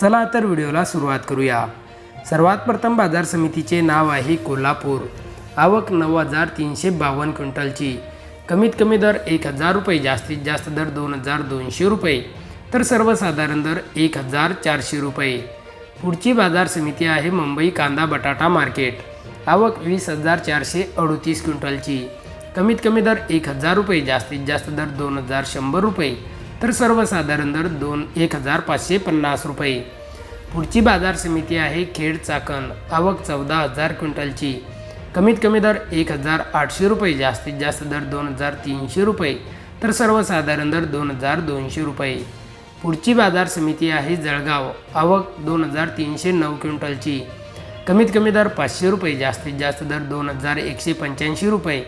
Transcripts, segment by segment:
चला तर व्हिडिओला सुरुवात करूया. सर्वात प्रथम बाजार समितीचे नाव आहे कोल्हापूर. आवक नऊ हजार तीनशे बावन्न क्विंटलची. कमीत कमी दर एक हजार रुपये जास्तीत जास्त दर दोन हजार दोनशे रुपये. तर सर्वसाधारण दर एक हजार चारशे रुपये. पुढची बाजार समिती आहे मुंबई कांदा बटाटा मार्केट. आवक वीस हजार चारशे अडतीस क्विंटलची. कमीत कमी दर एक हजार रुपये जास्तीत जास्त दर दोन हजार शंभर रुपये. तर सर्वसाधारण दर दोन एक हजार पाचशे पन्नास रुपये. पुढची बाजार समिती आहे खेड चाकण. आवक चौदा हजार क्विंटलची. कमीत कमी दर एक हजार आठशे रुपये जास्तीत जास्त दर दोन हजार तीनशे रुपये. तर सर्वसाधारण दर दोन हजार दोनशे रुपये. पुढची बाजार समिती आहे जळगाव. आवक दोन हजार तीनशे नऊ क्विंटलची. कमीत कमी दर पाचशे रुपये जास्तीत जास्त दर दोन हजार एकशे पंच्याऐंशी रुपये.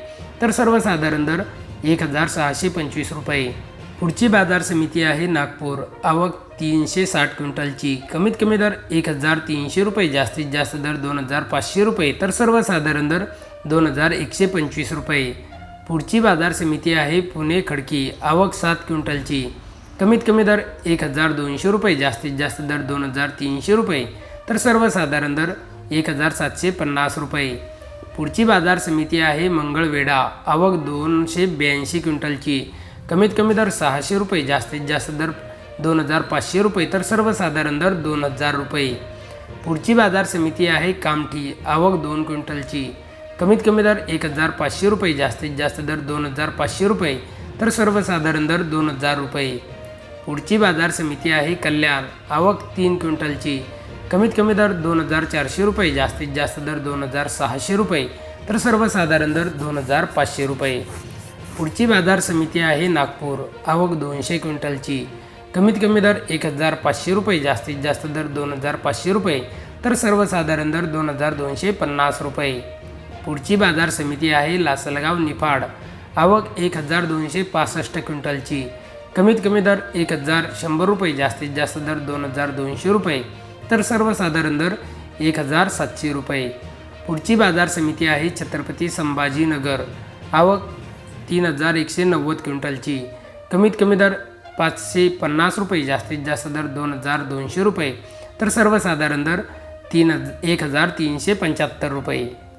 तर सर्वसाधारण दर एक हजार सहाशे पंचवीस रुपये. पुढची बाजार समिती आहे नागपूर. आवक तीनशे साठ क्विंटलची. कमीत कमी दर एक हजार तीनशे रुपये जास्तीत जास्त दर दोन हजार पाचशे रुपये तर सर्वसाधारण दर दोन हजार एकशे पंचवीस रुपये. पुढची बाजार समिती आहे पुणे खडकी. आवक सात क्विंटलची. कमीत कमी दर एक हजार दोनशे रुपये जास्तीत जास्त दर दोन हजार तीनशे रुपये तर सर्वसाधारण दर एक हजार सातशे पन्नास रुपये. पुढची बाजार समिती आहे मंगळवेढा. आवक दोनशे ब्याऐंशी क्विंटलची. कमीत कमी दर सहाशे रुपये जास्तीत जास्त दर दोन हजार पाचशे रुपये. तर सर्वसाधारण दर दोन हजार रुपये. पुढची बाजार समिती आहे कामठी आवक दोन क्विंटलची. कमीत कमी दर एक हजार पाचशे रुपये जास्तीत जास्त दर दोन हजार पाचशे रुपये. तर सर्वसाधारण दर दोन हजार रुपये. पुढची बाजार समिती आहे कल्याण आवक तीन क्विंटलची. कमीत कमी दर दोन हजार चारशे रुपये जास्तीत जास्त दर दोन हजार सहाशे रुपये. तर सर्वसाधारण दर दोन हजार पाचशे रुपये. पुढची बाजार समिती आहे नागपूर. आवक दोनशे क्विंटलची. कमीत कमी दर एक हजार पाचशे रुपये जास्तीत जास्त दर दोन हजार पाचशे रुपये तर सर्वसाधारण दर दोन हजार दोनशे पन्नास रुपये. पुढची बाजार समिती आहे लासलगाव निफाड. आवक एक हजार दोनशे पासष्ट क्विंटलची. कमीत कमी दर एक हजार शंभर रुपये जास्तीत जास्त दर दोन हजार दोनशे रुपये तर सर्वसाधारण दर एक हजार सातशे रुपये. पुढची बाजार समिती आहे छत्रपती संभाजीनगर. आवक तीन हजार एकशे नव्वद क्विंटलची. कमीत कमी दर पाचशे पन्नास रुपये जास्तीत जास्त दर दोन हजार दोनशे रुपये. तर सर्वसाधारण दर तीन एक हजार तीनशे पंच्याहत्तर रुपये.